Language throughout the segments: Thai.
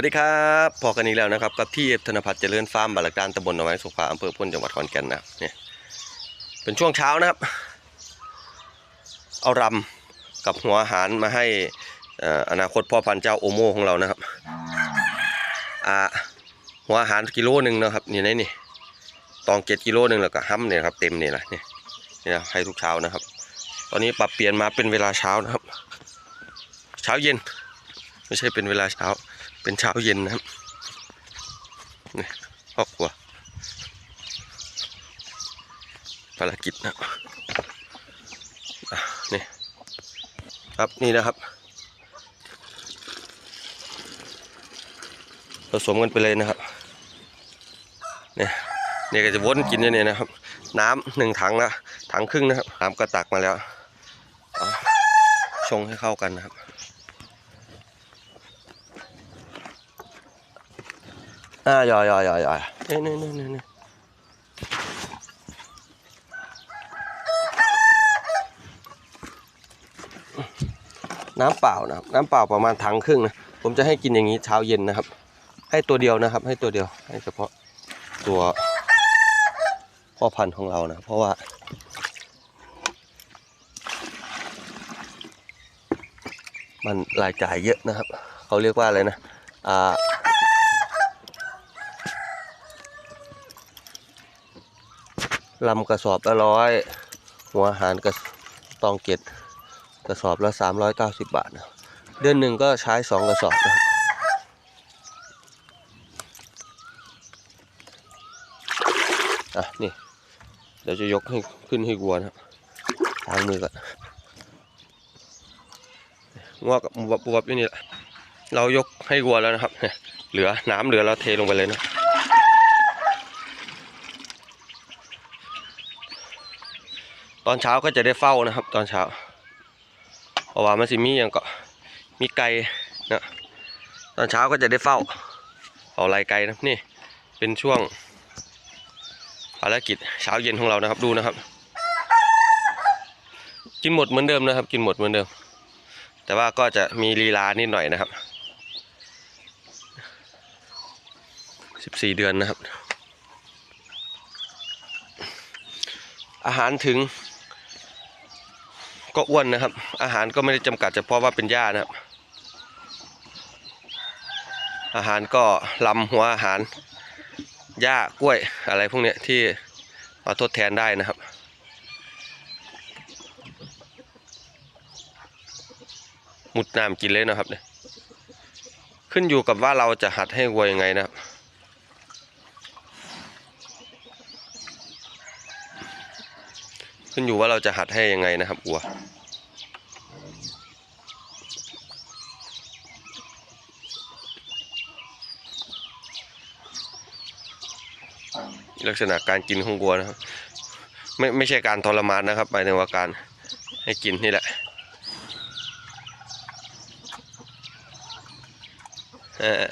วัสดีครับพอกันอีกแล้วนะครับกับที่ธนพัฒน์เจริญฟาร์มบาลักดานตำบลหนองไม้สุขาอำเภอพุนจังหวัดขอนแก่นนะเนี่ยเป็นช่วงเช้านะครับ เอารำกับหัวอาหารมาให้อออนาคตพ่อพันธุ์เจ้าโอโมของเรานะครับอ่าหัวอาหารกิโลหนึ่งนะครับนี่ในนี่ตองเจ็ดกิโลหนึ่งแล้วก็ห้ำเนี่ยครับเต็มเนี่ยแหละเนี่ยนี่นะให้ทุกเช้านะครับ ตอนนี้ปรับเปลี่ยนมาเป็นเวลาเช้านะครับ เช้าเย็น ไม่ใช่เป็นเวลาเช้า เป็นเช้าเย็นนะครับนี่ครอบครัวภารกิจนะนี่ครับนี่นะครับ ผสมกันไปเลยนะครับเนี่ยนี่ก็จะวนกินอยู่เนี่ยนะครับ น้ำหนึ่งถังละถังครึ่งนะครับน้ำก็ตักมาแล้วชงให้เข้ากันนะครับ อ่าย่อยย่อยย่อยย่อยนี่นี่นี่นี่นี่น้ำเปล่านะครับน้ำเปล่าประมาณถังครึ่งนะผมจะให้กินอย่างนี้เช้าเย็นนะครับ ให้ตัวเดียวนะครับ ให้ตัวเดียวให้เฉพาะตัวพ่อพันธุ์ของเรานะ เพราะว่า มันรายจ่ายเยอะนะครับ เขาเรียกว่าอะไรนะอ่า ลำกระสอบละร้อยหัวอาหารกระตองเกตกระสอบละสามร้อยเก้าสิบบาทนะเดือนหนึ่งก็ใช้สองกระสอบนะอะนี่ เดี๋ยวจะยกให้ขึ้นให้วัวนะครับล้างมือก่อนงอกกับบวบบวบอยู่นี่แหละเรายกให้วัวแล้วนะครับเนี่ยเหลือน้ำเหลือเราเทลงไปเลยนะ ตอนเช้าก็จะได้เฝ้านะครับ ตอนเช้าเพราะว่ามันสิมีอย่างก็มีไก่นะตอนเช้าก็จะได้เฝ้าเอาลายไก่นะนี่เป็นช่วงภารกิจเช้าเย็นของเรานะครับดูนะครับ กินหมดเหมือนเดิมนะครับ กินหมดเหมือนเดิม แต่ว่าก็จะมีลีลานิดหน่อยนะครับสิบสี่เดือนนะครับ อาหารถึง ก็อ้วนนะครับ อาหารก็ไม่ได้จำกัดเฉพาะว่าเป็นหญ้านะครับ อาหารก็ลำหัวอาหารหญ้ากล้วยอะไรพวกเนี้ยที่มาทดแทนได้นะครับมุดน้ำกินเลยนะครับเนี่ยขึ้นอยู่กับว่าเราจะหัดให้วัวยังไงนะครับ ขึ้นอยู่ว่าเราจะหัดให้ยังไงนะครับวัวลักษณะการกินของวัวนะครับ ไม่ไม่ใช่การทรมานนะครับหมายถึงว่าการให้กินนี่แหละเออ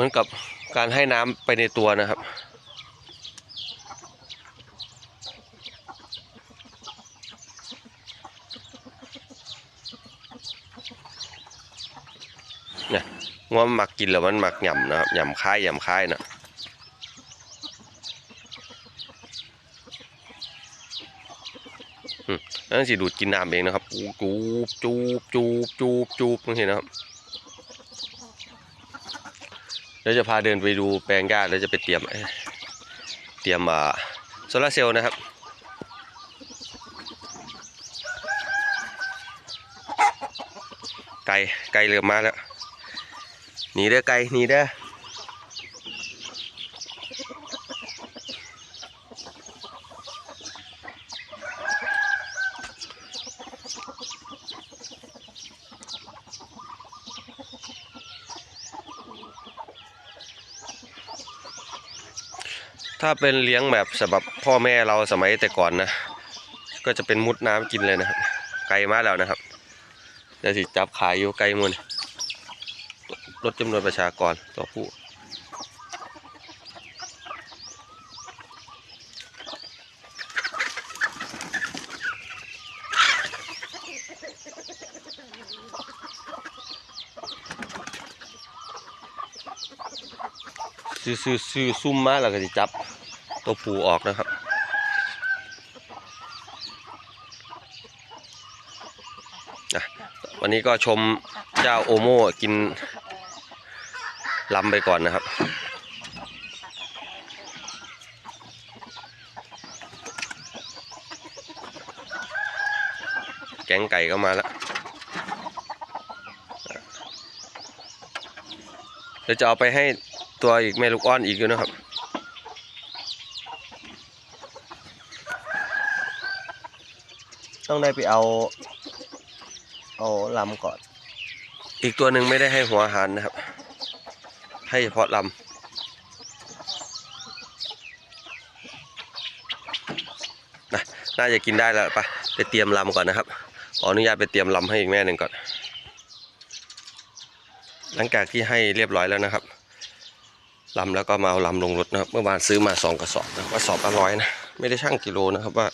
มือนกับการให้น้ำไปในตัวนะครับ เนี่ยงวมหมักกินแล้วมันหมักหย่ำนะครับหย่ำค่ายหย่ำค่ายนะนั่นสิดูดกินน้ำเองนะครับจูบจูบจูบจูบจูบตรงนี้นะครับ เดี๋ยวจะพาเดินไปดูแปลงหญ้าแล้วจะไปเตรียมเตรียมอ่าโซลาเซลล์นะครับ ไก่ไก่เหลือมาแล้วหนีเด้อไก่หนีเด้อ ถ้าเป็นเลี้ยงแบบฉบับพ่อแม่เราสมัยแต่ก่อนนะ ก็จะเป็นมุดน้ำกินเลยนะไกลมากแล้วนะครับเดี๋ยวสิจับขายอยู่ไกลมุนลดจำนวนประชากรต่อผู้ซื้อซื้อซื้อซุ่มมาแล้วก็จะจับ ตัวผูออกนะครับ วันนี้ก็ชมเจ้าโอโม่กินลำไปก่อนนะครับแกงไก่ก็มาแล้วเดี๋ยวจะเอาไปให้ตัวอีกแม่ลูกอ้อนอีกอยู่นะครับ ต้องได้ไปเอา เอาลำก่อน อีกตัวหนึ่งไม่ได้ให้หัวอาหารนะครับ ให้เฉพาะลำนะน่าจะกินได้แล้วไปไปเตรียมลำก่อนนะครับขออนุญาตไปเตรียมลำให้อีกแม่หนึ่งก่อน หลังจากที่ให้เรียบร้อยแล้วนะครับลำแล้วก็มาเอาลำลงรถนะครับ เมื่อวานซื้อมาสองกระสอบนะกระสอบละร้อยนะ ไม่ได้ชั่งกิโลนะครับว่า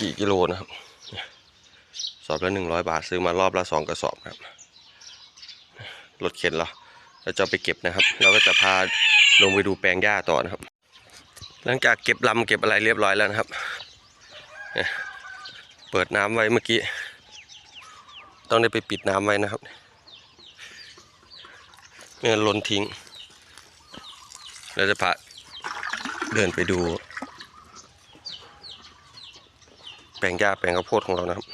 กี่กิโลนะครับสอบละหนึ่งร้อยบาทซื้อมารอบละสองกระสอบครับรถเข็นเราเราจะไปเก็บนะครับ เราก็จะพาลงไปดูแปลงหญ้าต่อนะครับ หลังจากเก็บลำเก็บอะไรเรียบร้อยแล้วนะครับ เปิดน้ำไว้เมื่อกี้ ต้องได้ไปปิดน้ำไว้นะครับไม่งั้นล้นทิ้ง เราจะพาเดินไปดู แปลงหญ้าแปลงข้าวโพดของเรานะครับ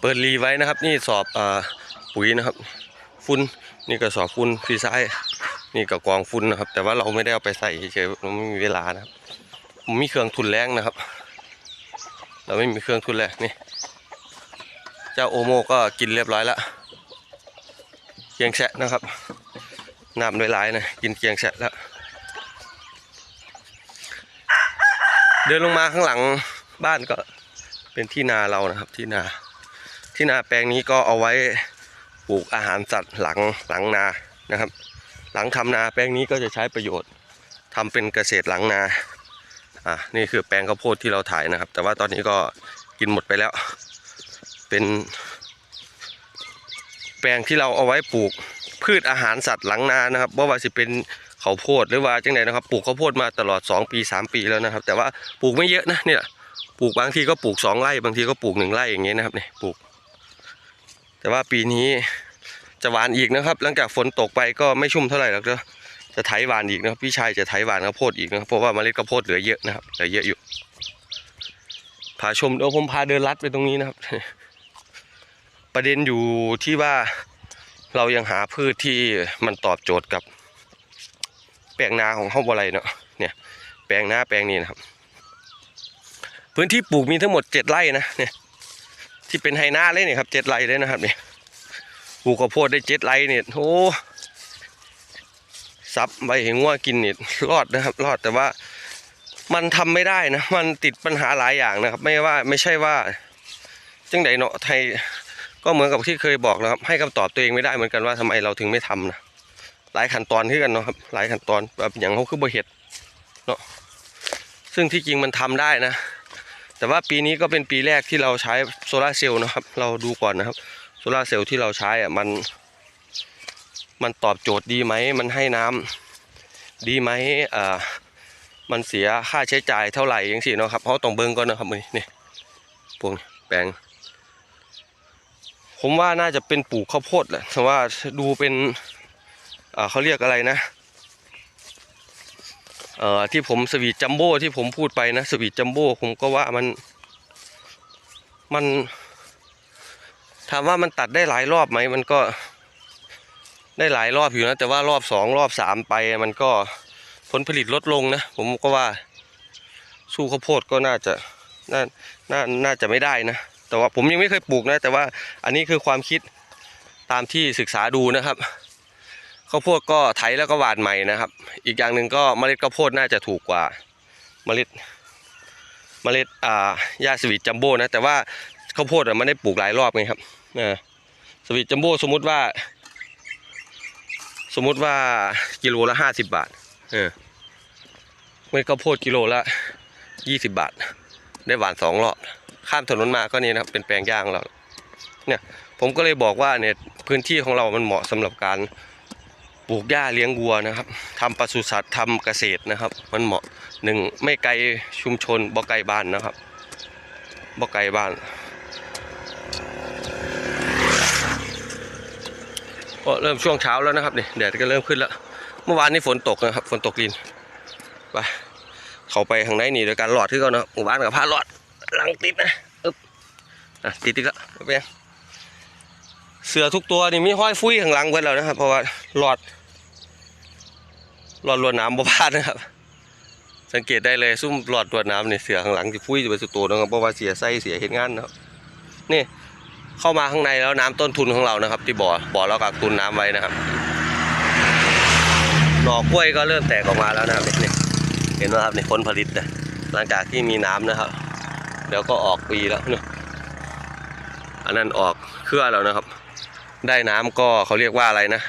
เปิดรีไว้นะครับ นี่สอบอปุ๋ยนะครับ ฟุ้นนี่ก็สอบฟุ้นฟีซ้ายนี่ก็กองฟุ้นนะครับ แต่ว่าเราไม่ได้เอาไปใส่เฉยๆเราไม่มีเวลานะครับผมมีเครื่องทุนแรงนะครับ เราไม่มีเครื่องทุนแรงนี่เจ้าโอโมก็กินเรียบร้อยแล้วเกียงแฉะนะครับน้ำด้วยลายนะกินเกียงแฉะแล้วเดินลงมาข้างหลัง บ้านก็เป็นที่นาเรานะครับที่นา ที่นาแปลงนี้ก็เอาไว้ปลูกอาหารสัตว์หลังหลังนานะครับ หลังทำนาแปลงนี้ก็จะใช้ประโยชน์ทำเป็นเกษตรหลังนาอะนี่คือแปลงข้าวโพดที่เราถ่ายนะครับ แต่ว่าตอนนี้ก็กินหมดไปแล้ว เป็น แปลงที่เราเอาไว้ปลูกพืชอาหารสัตว์หลังนานะครับว่าว่าสิเป็นข้าวโพดหรือว่าจังไดนะครับปลูกข้าวโพดมาตลอด 2 ปี 3 ปีแล้วนะครับ แต่ว่าปลูกไม่เยอะนะเนี่ย ปลูกบางทีก็ปลูก2ไร่บางทีก็ปลูก1ไร่อย่างเงี้ยนะครับเนี่ยปลูก แต่ว่าปีนี้จะหวานอีกนะครับ หลังจากฝนตกไปก็ไม่ชุ่มเท่าไหร่แล้วก็จะไถหวานอีกนะครับพี่ชายจะไถหวานข้าวโพดอีกนะครับเพราะว่าเมล็ดข้าวโพดเหลือเยอะนะครับเหลือเยอะอยู่พาชมเดี๋ยวผมพาเดินลัดไปตรงนี้นะครับ ประเด็นอยู่ที่ว่าเรายังหาพืชที่มันตอบโจทย์กับ แปลงนาของเฮาบ่ไรเนาะเนี่ยแปลงนาแปลงนี้นะครับ พื้นที่ปลูกมีทั้งหมดเจ็ดไร่นะเนี่ยที่เป็นไฮนาเลยเนี่ยครับเจ็ดไร่เลยนะครับเนี่ยปลูกข้าวโพดได้เจ็ดไร่เนี่ยโอ้ซับใบเห็นว่ากินเนี่ยรอดนะครับ รอดแต่ว่ามันทำไม่ได้นะ มันติดปัญหาหลายอย่างนะครับ ไม่ว่าไม่ใช่ว่าจังใดเนาะไทยก็เหมือนกับที่เคยบอกนะครับ ให้คำตอบตัวเองไม่ได้เหมือนกันว่าทำไมเราถึงไม่ทำนะหลายขั้นตอนที่กันเนาะครับหลายขั้นตอนแบบอย่างเขาคือบ่เห็ดเนาะซึ่งที่จริงมันทำได้นะ แต่ว่าปีนี้ก็เป็นปีแรกที่เราใช้โซลาเซลล์นะครับ เราดูก่อนนะครับโซลาเซลล์ที่เราใช้อะมัน มันตอบโจทย์ดีไหม มันให้น้ำดีไหมอ่ามันเสียค่าใช้จ่ายเท่าไหร่ยังสิเนาะครับเพราะต้องเบิ่งก่อนนะครับมือนี่พวกแปลง ผมว่าน่าจะเป็นปลูกข้าวโพดแหละแต่ว่าดูเป็นอ่าเขาเรียกอะไรนะ เอ่อที่ผมสวีทจัมโบ้ที่ผมพูดไปนะสวีทจัมโบ้ผมก็ว่ามันมัน ถามว่ามันตัดได้หลายรอบไหมมันก็ได้หลายรอบอยู่นะแต่ว่ารอบสองรอบสามไปมันก็ผลผลิตลดลงนะผมก็ว่า สู้ข้าวโพดก็น่าจะน่าน่าน่าจะไม่ได้นะแต่ว่าผมยังไม่เคยปลูกนะ แต่ว่าอันนี้คือความคิดตามที่ศึกษาดูนะครับ ข้าวโพดก็ไถแล้วก็หวานใหม่นะครับ อีกอย่างหนึ่งก็เมล็ดข้าวโพดน่าจะถูกกว่าเมล็ดเมล็ดอ่าหญ้าสวีทจัมโบ้นะแต่ว่าข้าวโพดมันได้ปลูกหลายรอบไงครับอ่าสวีทจัมโบ้สมมุติว่า สมมุติว่ากิโลละห้าสิบบาทเออเมล็ดข้าวโพดกิโลละยี่สิบบาท ได้หวานสองรอบข้ามถนนมาก็นี่นะครับเป็นแปลงหญ้างเราเนี่ยผมก็เลยบอกว่าเนี่ยพื้นที่ของเรามันเหมาะสำหรับการ ปลูกหญ้าเลี้ยงวัวนะครับทำปศุสัตว์ทำเกษตรนะครับ มันเหมาะหนึ่งไม่ไกลชุมชนบ่ไกลบ้านนะครับบ่ไกลบ้านก็เริ่มช่วงเช้าแล้วนะครับนี่แดดก็เริ่มขึ้นแล้ว เมื่อวานนี้ฝนตกนะครับ ฝนตกลินไปเข้าไปข้างในนี่โดยการหลอดที่เขาเนาะหมู่บ้านกับผ้าหลอดหลังติดนะอึ๊บอะติดติดละเอาไปเสือทุกตัวนี่มีห้อยฟุ้ยข้างหลังเพิ่นแล้วนะครับ เพราะว่าหลอด หลอดรวดน้ำบ่พลาดนะครับ สังเกตได้เลยซุ่มหลอดรวดน้ำเนี่เสือข้างหลังที่ฟุ้ยจะไปสุดตัวนะครับเพราะว่าเสียไส้เสียเห็นงานนะครับนี่เข้ามาข้างในแล้วน้ำต้นทุนของเรานะครับ ที่บ่อบ่อเรากักตุนน้ำไว้นะครับ หน่อกล้วยก็เริ่มแตกออกมาแล้วนะครับนี่เห็นไหมครับนี่ผลผลิตนะหลังจากที่มีน้ำนะครับ เดี๋ยวก็ออกปีแล้วเนอะอันนั้นออกเครือแล้วนะครับ ได้น้ำก็เขาเรียกว่าอะไรนะ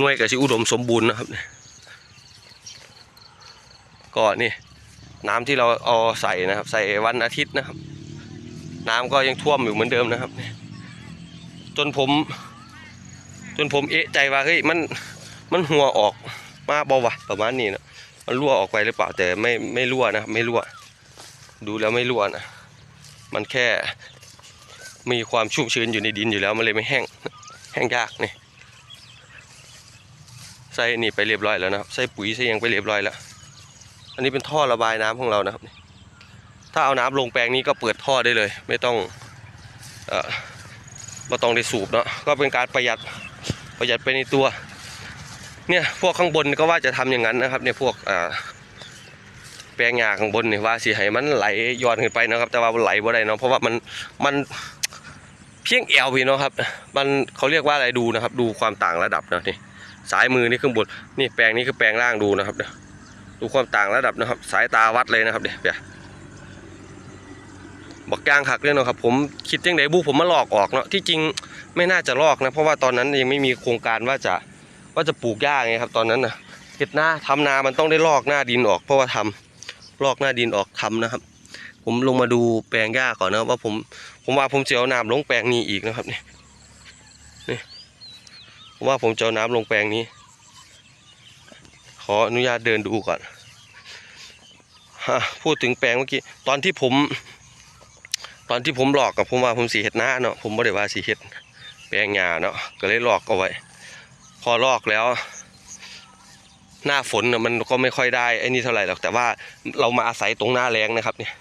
น่วยกับชิอุดมสมบูรณ์นะครับเนี่ย ก็นี่น้ำที่เราเอาใส่นะครับ ใส่วันอาทิตย์นะครับ น้ำก็ยังท่วมอยู่เหมือนเดิมนะครับนี่จนผม จนผมเอะใจว่าเฮ้ยมันมันหัวออกมาบอวะประมาณนี้นะมันรั่วออกไปหรือเปล่าแต่ไม่ไม่รั่วนะครับไม่รั่ว ดูแล้วไม่รั่วนะมันแค่มีความชุ่มชื้นอยู่ในดินอยู่แล้วมันเลยไม่แห้งแห้งยากนี่ใส่นี่ไปเรียบร้อยแล้วนะครับใส่ปุ๋ยใส่ยังไปเรียบร้อยแล้ว อันนี้เป็นท่อระบายน้ำของเรานะครับนี่ถ้าเอาน้ำลงแปลงนี้ก็เปิดท่อได้เลย ไม่ต้องเอ่อม่ต้องได้สูบเนาะก็เป็นการประหยัดประหยัดไปในตัว เนี่ยพวกข้างบนก็ว่าจะทำอย่างนั้นนะครับเนี่ยพวกอ่าแปลงหญ้าข้างบนเนี่ยว่าสิให้มันไหลย้อนขึ้นไปนะครับ แต่ว่าไหลบ่ได้เนาะเพราะว่ามันมันเพียงเอวพี่เนาะครับมันเขาเรียกว่าอะไรดูนะครับ ดูความต่างระดับนะนี่สายมือนี่ข้างบนนี่แปลงนี้คือแปลงล่างดูนะครับเนี่ย ดูความต่างระดับนะครับ สายตาวัดเลยนะครับเดี๋ยวเดี๋ยวบอกยางขักเลยเนาะครับ ผมคิดยังไงบูผมมาลอกออกเนาะที่จริงไม่น่าจะลอกนะเพราะว่าตอนนั้นยังไม่มีโครงการว่าจะว่าจะปลูกหญ้าไงครับ ตอนนั้นนะเห็ดหน้าทำนามันต้องได้ลอกหน้าดินออก เพราะว่าทำลอกหน้าดินออกทำนะครับ ผมลงมาดูแปลงหญ้าก่อนนะว่าผมผมว่าผมจะเอาน้ำลงแปลงนี้อีกนะครับนี่นี่ว่าผมจะเอาน้ำลงแปลงนี้ ออนุญาตเดินดูก่อนพูดถึงแปลงเมื่อกี้ตอนที่ผม ตอนที่ผมหลอกกับผมว่าผมสีเห็ดหน้าเนาะผมไม่ได้ว่าสีเห็ดแปลงหญ้าเนาะก็เลยหลอกเอาไว้ พอลอกแล้ว หน้าฝนน่ะมันก็ไม่ค่อยได้ไอ้นี่เท่าไหร่หรอกแต่ว่าเรามาอาศัยตรงหน้าแรงนะครับเนี่ย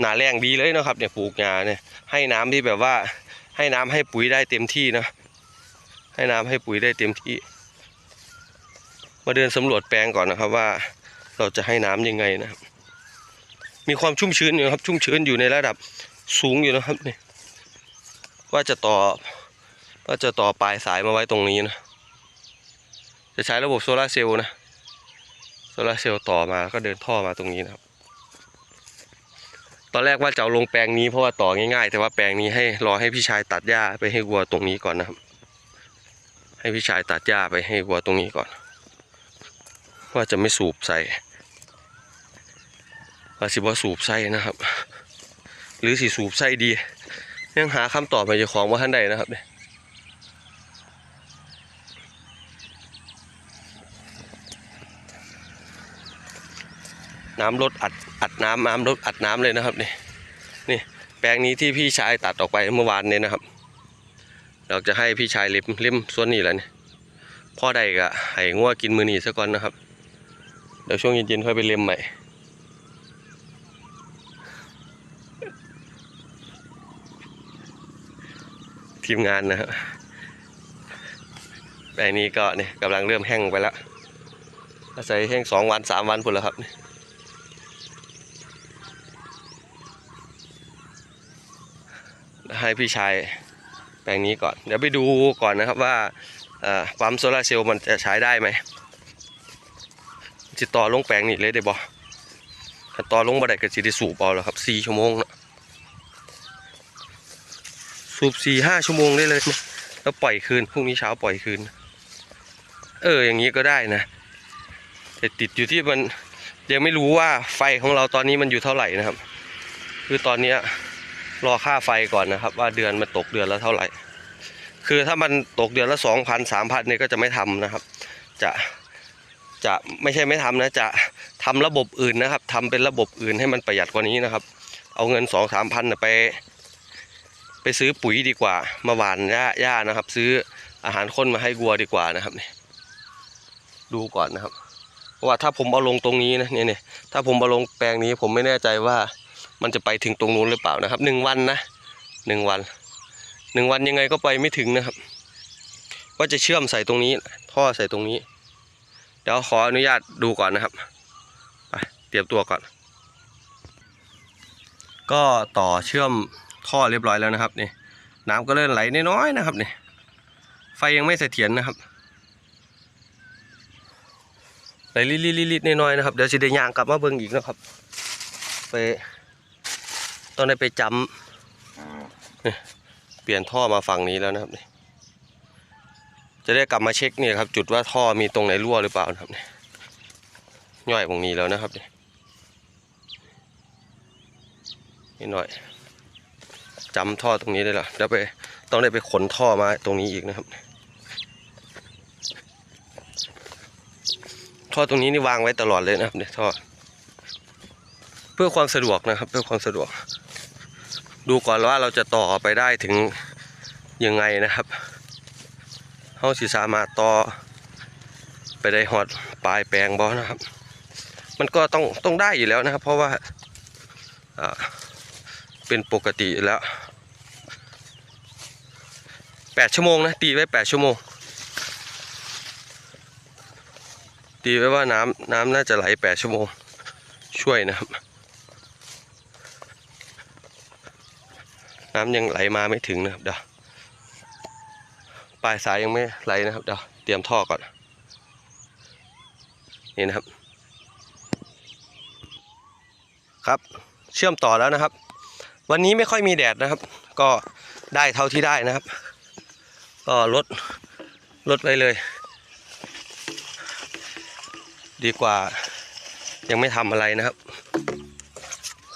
หน้าแรงดีเลยนะครับเนี่ยปลูกงาเนี่ยให้น้ำที่แบบว่า ให้น้ำให้ปุ๋ยได้เต็มที่นะให้น้ำให้ปุ๋ยได้เต็มที่ มาเดินสำรวจแปลงก่อนนะครับว่าเราจะให้น้ำยังไงนะครับ มีความชุ่มชื้นอยู่ครับ ชุ่มชื้นอยู่ในระดับสูงอยู่นะครับนี่ว่าจะต่อว่าจะต่อปลายสายมาไว้ตรงนี้นะ จะใช้ระบบโซลาเซลล์นะโซลาเซลล์ต่อมาแล้วก็เดินท่อมาตรงนี้นะครับ ตอนแรกว่าจะเอาลงแปลงนี้เพราะว่าต่อง่ายๆ แต่ว่าแปลงนี้ให้รอให้พี่ชายตัดหญ้าไปให้วัวตรงนี้ก่อนนะครับ ให้พี่ชายตัดหญ้าไปให้วัวตรงนี้ก่อน ว่าจะไม่สูบใส่ว่าสิว่าสูบใส่นะครับ หรือสิสูบใส่ดี ยังหาคำตอบมาจากของว่าท่านใดนะครับเนี่ยน้ำลดอัดอัดน้ำน้ำลดอัดน้ำเลยนะครับนี่นี่แปลงนี้ที่พี่ชายตัดออกไปเมื่อวานเนี้นะครับ เราจะให้พี่ชายเล็มเล็มส่วนนี้แหละนี่พ่อใดก็ให้งัวกินมือนีซะก่อนนะครับ เดี๋ยวช่วงเย็นๆค่อยไปเล็มใหม่ทีมงานนะครับแปลงนี้ก็นี่ยกำลังเริ่มแห้งไปแล้วอาศัยแห้งสองวันสามวันพุ่นแล้วครับให้พี่ชายแปลงนี้ก่อน เดี๋ยวไปดูก่อนนะครับว่าปั๊มโซลาร์เซลล์มันจะใช้ได้ไหม จะต่อลงแปลงนี่เลยได้บ่ถ้าต่อลงบ่ได้ก็สิได้สูบเอาแล้วครับสี่ชั่วโมงนะสูบสี่ห้าชั่วโมงได้เลยนะแล้วปล่อยคืนพรุ่งนี้เช้าปล่อยคืน เออ อย่างนี้ก็ได้นะแต่ติดอยู่ที่มันยังไม่รู้ว่าไฟของเราตอนนี้มันอยู่เท่าไหร่นะครับ คือตอนเนี้รอค่าไฟก่อนนะครับ ว่าเดือนมันตกเดือนละเท่าไหร่ คือถ้ามันตกเดือนละสองพันสามพันเนี่ยก็จะไม่ทำนะครับ จะ จะไม่ใช่ไม่ทำนะจะทำระบบอื่นนะครับทำเป็นระบบอื่นให้มันประหยัดกว่านี้นะครับ เอาเงินสองสามพันไป ไปซื้อปุ๋ยดีกว่า มาหว่านหญ้าหญ้านะครับ ซื้ออาหารข้นมาให้วัวดีกว่านะครับนี่ดูก่อนนะครับว่าถ้าผมเอาลงตรงนี้นะเนี่ยเนี่ยถ้าผมเอาลงแปลงนี้ผมไม่แน่ใจว่ามันจะไปถึงตรงนู้นหรือเปล่านะครับหนึ่งวันนะหนึ่งวันหนึ่งวันยังไงก็ไปไม่ถึงนะครับว่าจะเชื่อมใส่ตรงนี้ ท่อใส่ตรงนี้ เดี๋ยวขออนุญาตดูก่อนนะครับไปเตรียมตัวก่อน ก็ต่อเชื่อมท่อเรียบร้อยแล้วนะครับนี่น้ำก็เริ่มไหลน้อยๆนะครับนี่ไฟยังไม่เสถียรนะครับไหลลิดๆๆๆน้อยๆนะครับเดี๋ยวสิได้ย่างกลับมาเบิ่งอีกนะครับ ไปต้องได้ไปจำเปลี่ยนท่อมาฝั่งนี้แล้วนะครับนี่ จะได้กลับมาเช็คเนี่ยครับ จุดว่าท่อมีตรงไหนรั่วหรือเปล่านะครับเนี่ย่อยตรงนี้แล้วนะครับนี่นิดหน่อยจำท่อตรงนี้ได้ละเดี๋ยวไปต้องได้ไปขนท่อมาตรงนี้อีกนะครับ ท่อตรงนี้นี่วางไว้ตลอดเลยนะครับเนี่ยท่อ เพื่อความสะดวกนะครับ เพื่อความสะดวก ดูก่อนว่าเราจะต่อไปได้ถึงยังไงนะครับาสิสามารถต่อไปได้ฮอดปลายแปลงบอนะครับ มันก็ต้องต้องได้อยู่แล้วนะครับ เพราะว่าเป็นปกติแล้วแปดชั่วโมงนะตีไว้แปดชั่วโมง ตีไว้ว่าน้ำน้ำน่าจะไหลแปดชั่วโมง ช่วยนะครับ น้ำยังไหลมาไม่ถึงนะครับเดี๋ยว ปลายสายยังไม่ไหลนะครับเดี๋ยวเตรียมท่อก่อน นี่นะครับ ครับเชื่อมต่อแล้วนะครับ วันนี้ไม่ค่อยมีแดดนะครับ ก็ได้เท่าที่ได้นะครับ ก็ลดลดไปเลย ดีกว่า ยังไม่ทำอะไรนะครับ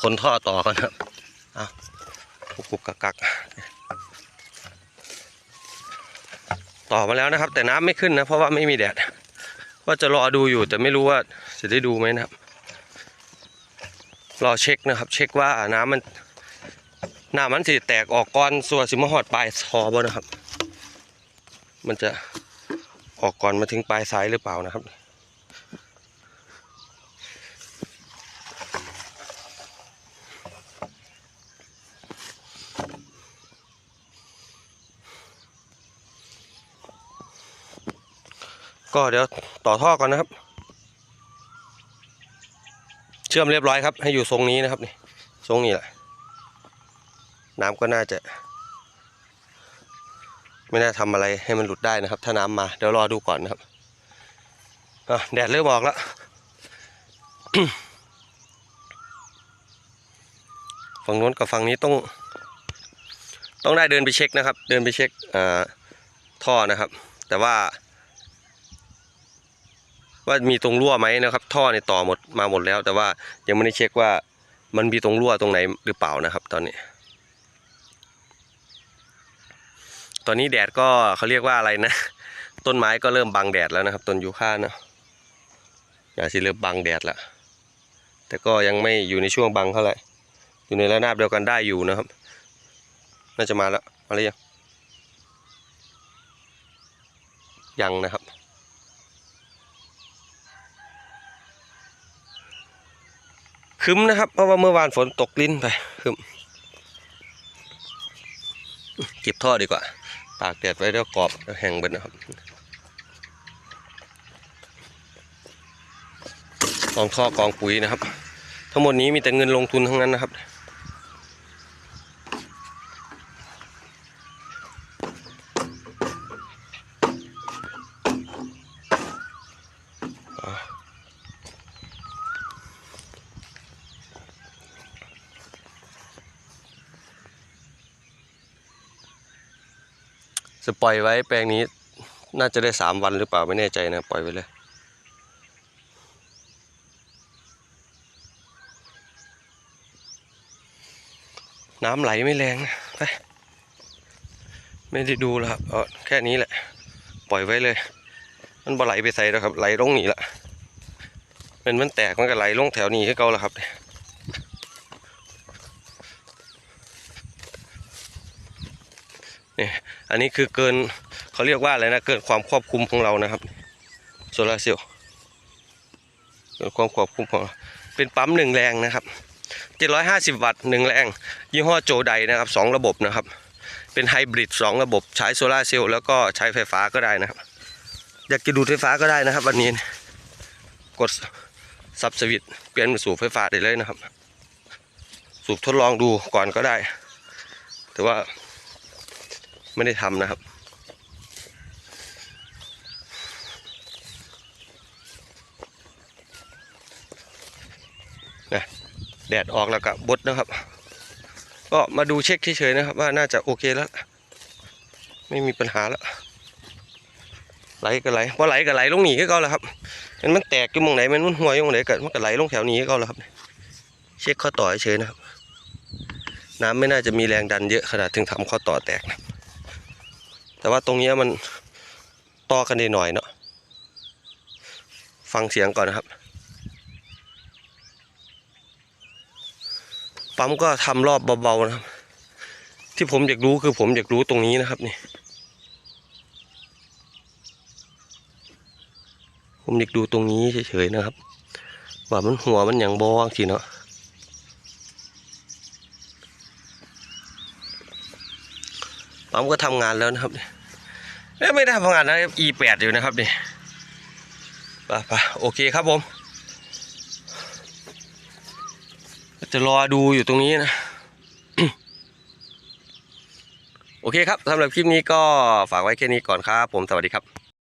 คนท่อต่อกันครับเอากุกกุกกักกัก ต่อมาแล้วนะครับ แต่น้ำไม่ขึ้นนะ เพราะว่าไม่มีแดด ว่าจะรอดูอยู่แต่ไม่รู้ว่าจะได้ดูไหมนะครับ รอเช็คนะครับ เช็คว่าน้ำมันหน้ามันสิแตกออกก้อนส่วนสิมหอดปลายทอบ่นะครับ มันจะออกก่อนมาถึงปลายสายหรือเปล่านะครับ ก็เดี๋ยวต่อท่อก่อนนะครับ เชื่อมเรียบร้อยครับ ให้อยู่ทรงนี้นะครับนี่ทรงนี้แหละน้ำก็น่าจะ ไม่น่าทำอะไรให้มันหลุดได้นะครับ ถ้าน้ำมาเดี๋ยวรอดูก่อนนะครับแดดเริ่มออกแล้วฝั่งนู้นกับฝั่งนี้ต้อง ต้องได้เดินไปเช็คนะครับ เดินไปเช็คท่อนะครับ แต่ว่า ว่ามีตรงรั่วไหมนะครับ ท่อในต่อหมดมาหมดแล้ว แต่ว่ายังไม่ได้เช็คว่ามันมีตรงรั่วตรงไหนหรือเปล่านะครับ ตอนนี้ ตอนนี้แดดก็เขาเรียกว่าอะไรนะ ต้นไม้ก็เริ่มบังแดดแล้วนะครับ ต้นยูคาเนาะอย่าสิเริ่มบังแดดล้วแต่ก็ยังไม่อยู่ในช่วงบังเท่าไหร่อยู่ในระนาบเดียวกันได้อยู่นะครับ น่าจะมาแล้วมาหรือยังยังนะครับ คึมนะครับ เพราะว่าเมื่อวานฝนตกลิ้นไปคึมเก็บท่อดีกว่า ตากแดดไว้แล้วกรอบเดี๋ยวแห้งไปนะครับกองท่อกองปุ๋ยนะครับ ทั้งหมดนี้มีแต่เงินลงทุนทั้งนั้นนะครับ ปล่อยไว้แปลงนี้น่าจะได้สามวันหรือเปล่าไม่แน่ใจนะ ปล่อยไว้เลย น้ำไหลไม่แรงนะไปไม่ได้ดูแล้วครับเอาแค่นี้แหละ ปล่อยไว้เลย มันบ่ไหลไปใส่แล้วครับ ไหลลงนี่ละเป็นมันแตกมันก็ไหลลงแถวนี้ให้เกาแล้วครับ นี่อันนี้คือเกินเขาเรียกว่าอะไรนะเกินความควบคุมของเรานะครับโซลาเซลล์เกินความควบคุมของเราเป็นปั๊มหนึ่งแรงนะครับ750 วัตต์หนึ่งแรง ยี่ห้อโจไดนะครับสองระบบนะครับ เป็นไฮบริดสองระบบใช้โซลาเซลล์แล้วก็ใช้ไฟฟ้าก็ได้นะครับ อยากจะดูดไฟฟ้าก็ได้นะครับวันนี้กดซับสวิตช์เปลี่ยนเป็นสูบไฟฟ้าได้เลยนะครับ สูบทดลองดูก่อนก็ได้ แต่ว่า ไม่ได้ทำนะครับ นะแดดออกแล้วก็บดนะครับ ก็มาดูเช็คเฉยๆนะครับ ว่าน่าจะโอเคแล้ว ไม่มีปัญหาแล้วไหลก็ไหลพอไหลก็ไหลลงหนีก็เก่าแล้วครับเห็นมันแตกอยู่มองไหนมันมันหัวอยู่มองไหนก็มันก็ไหลลงแถวนี้ก็เก่าแล้วครับ เช็คข้อต่อเฉยๆนะครับ น้ำไม่น่าจะมีแรงดันเยอะขนาดถึงทำข้อต่อแตกนะ แต่ว่าตรงนี้มันต่อกันได้หน่อยเนาะฟังเสียงก่อนนะครับ ปั๊มก็ทำรอบเบาๆนะครับ ที่ผมอยากรู้คือผมอยากรู้ตรงนี้นะครับนี่ผมอยากดูตรงนี้เฉยๆนะครับ ว่ามันหัวมันอย่างบองสิเนาะ ปั๊มก็ทำงานแล้วนะครับเนี่ยไม่ได้ทำงานนะ E8 อยู่นะครับนี่ไปไปโอเคครับผมจะรอดูอยู่ตรงนี้นะโอเคครับสำหรับคลิปนี้ก็ฝากไว้แค่นี้ก่อนครับ ผมสวัสดีครับ